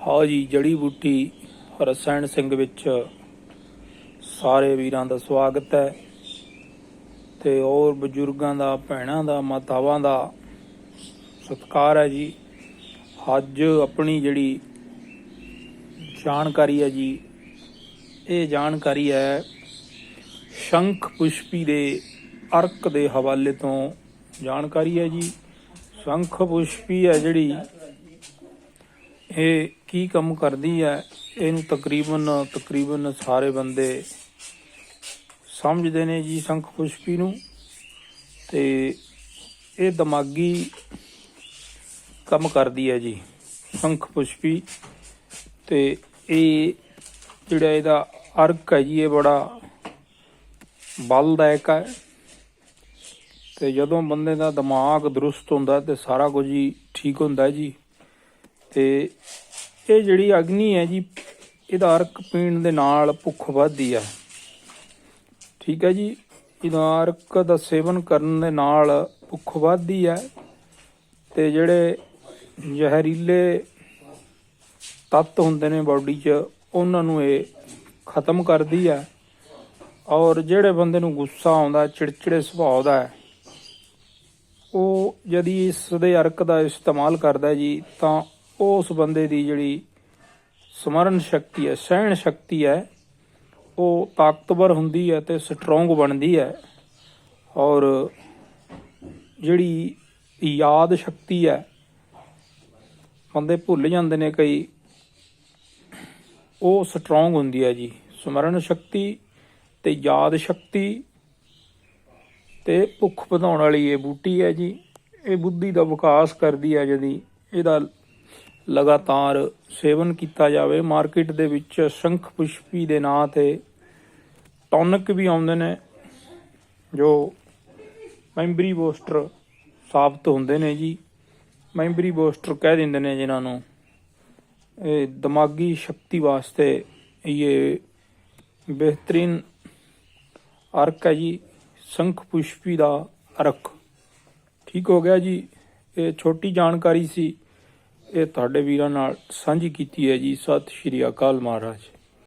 ਹਾਂ ਜੀ, ਜੜੀ ਬੂਟੀ ਰਸਾਇਣ ਸਿੰਘ ਵਿੱਚ ਸਾਰੇ ਵੀਰਾਂ ਦਾ ਸਵਾਗਤ ਹੈ ਤੇ ਹੋਰ ਬਜ਼ੁਰਗਾਂ ਦਾ, ਭੈਣਾਂ ਦਾ, ਮਾਤਾਵਾਂ ਦਾ ਸਤਿਕਾਰ ਹੈ ਜੀ। ਅੱਜ ਆਪਣੀ ਜਿਹੜੀ ਜਾਣਕਾਰੀ ਹੈ ਜੀ, ਇਹ ਜਾਣਕਾਰੀ ਹੈ ਸ਼ੰਖ ਪੁਸ਼ਪੀ ਦੇ ਅਰਕ ਦੇ ਹਵਾਲੇ ਤੋਂ ਜਾਣਕਾਰੀ ਹੈ ਜੀ। ਸ਼ੰਖ ਪੁਸ਼ਪੀ ਹੈ ਜਿਹੜੀ, ਇਹ ਕੀ ਕੰਮ ਕਰਦੀ ਹੈ ਇਹਨੂੰ ਤਕਰੀਬਨ ਤਕਰੀਬਨ ਸਾਰੇ ਬੰਦੇ ਸਮਝਦੇ ਨੇ ਜੀ ਸ਼ੰਖ ਪੁਸ਼ਪੀ ਨੂੰ ਤੇ ਇਹ ਦਿਮਾਗੀ ਕੰਮ ਕਰਦੀ ਹੈ ਜੀ, ਸ਼ੰਖ ਪੁਸ਼ਪੀ। ਤੇ ਇਹ ਜਿਹੜਾ ਇਹਦਾ ਅਰਕ ਹੈ ਜੀ, ਇਹ ਬੜਾ ਬਲਦਾਇਕ ਹੈ ਤੇ ਜਦੋਂ ਬੰਦੇ ਦਾ ਦਿਮਾਗ ਦਰੁਸਤ ਹੁੰਦਾ ਤੇ ਸਾਰਾ ਕੁਝ ਹੀ ਠੀਕ ਹੁੰਦਾ ਜੀ। ਤੇ ਇਹ ਜਿਹੜੀ ਅਗਨੀ ਹੈ ਜੀ, ਇਹਦਾ ਅਰਕ ਪੀਣ ਦੇ ਨਾਲ ਭੁੱਖ ਵੱਧਦੀ ਹੈ ਠੀਕ ਹੈ ਜੀ, ਇਹਦਾ ਅਰਕ ਦਾ ਸੇਵਨ ਕਰਨ ਦੇ ਨਾਲ ਭੁੱਖ ਵੱਧਦੀ ਹੈ ਤੇ ਜਿਹੜੇ ਜ਼ਹਿਰੀਲੇ ਤੱਤ ਹੁੰਦੇ ਨੇ ਬਾਡੀ 'ਚ, ਉਹਨਾਂ ਨੂੰ ਇਹ ਖਤਮ ਕਰਦੀ ਹੈ ਔਰ ਜਿਹੜੇ ਬੰਦੇ ਨੂੰ ਗੁੱਸਾ ਆਉਂਦਾ, ਚਿੜਚਿੜੇ ਸੁਭਾਅ ਦਾ ਹੈ, ਉਹ ਜਦੀ ਇਸ ਦੇ ਅਰਕ ਦਾ ਇਸਤੇਮਾਲ ਕਰਦਾ ਜੀ, ਤਾਂ ਉਸ ਬੰਦੇ ਦੀ ਜਿਹੜੀ ਸਮਰਨ ਸ਼ਕਤੀ ਹੈ, ਸਹਿਣ ਸ਼ਕਤੀ ਹੈ, ਉਹ ਤਾਕਤਵਰ ਹੁੰਦੀ ਹੈ ਤੇ ਸਟਰੋਂਗ ਬਣਦੀ ਹੈ ਔਰ ਜਿਹੜੀ ਯਾਦ ਸ਼ਕਤੀ ਹੈ, ਬੰਦੇ ਭੁੱਲ ਜਾਂਦੇ ਨੇ ਕਈ, ਉਹ ਸਟਰੋਂਗ ਹੁੰਦੀ ਹੈ ਜੀ। ਸਮਰਨ ਸ਼ਕਤੀ ਤੇ ਯਾਦ ਸ਼ਕਤੀ ਤੇ ਭੁੱਖ ਵਧਾਉਣ ਵਾਲੀ ਇਹ ਬੂਟੀ ਹੈ ਜੀ। ਇਹ ਬੁੱਧੀ ਦਾ ਵਿਕਾਸ ਕਰਦੀ ਹੈ, ਜਦੀ ਇਹਦਾ ਲਗਾਤਾਰ ਸੇਵਨ ਕੀਤਾ ਜਾਵੇ। ਮਾਰਕੀਟ ਦੇ ਵਿੱਚ ਸ਼ੰਖ ਪੁਸ਼ਪੀ ਦੇ ਨਾਂ ਤੇ ਟੌਨਿਕ ਵੀ ਆਉਂਦੇ ਨੇ, ਜੋ ਮੈਂਬਰੀ ਬੋਸਟਰ ਸਾਬਤ ਹੁੰਦੇ ਨੇ ਜੀ। ਮੈਂਬਰੀ ਬੋਸਟਰ ਕਹਿ ਦਿੰਦੇ ਨੇ ਜਿਨ੍ਹਾਂ ਨੂੰ, ਇਹ ਦਿਮਾਗੀ ਸ਼ਕਤੀ ਵਾਸਤੇ ਇਹ ਬਿਹਤਰੀਨ ਅਰਕ ਹੈ ਜੀ, ਸ਼ੰਖ ਪੁਸ਼ਪੀ ਦਾ ਅਰਕ। ਠੀਕ ਹੋ ਗਿਆ ਜੀ। ਇਹ ਛੋਟੀ ਜਾਣਕਾਰੀ ਸੀ। ਇਹ ਤੁਹਾਡੇ ਵੀਰਾਂ ਨਾਲ ਸਾਂਝੀ ਕੀਤੀ ਹੈ ਜੀ। ਸਤਿ ਸ਼੍ਰੀ ਅਕਾਲ ਮਹਾਰਾਜ।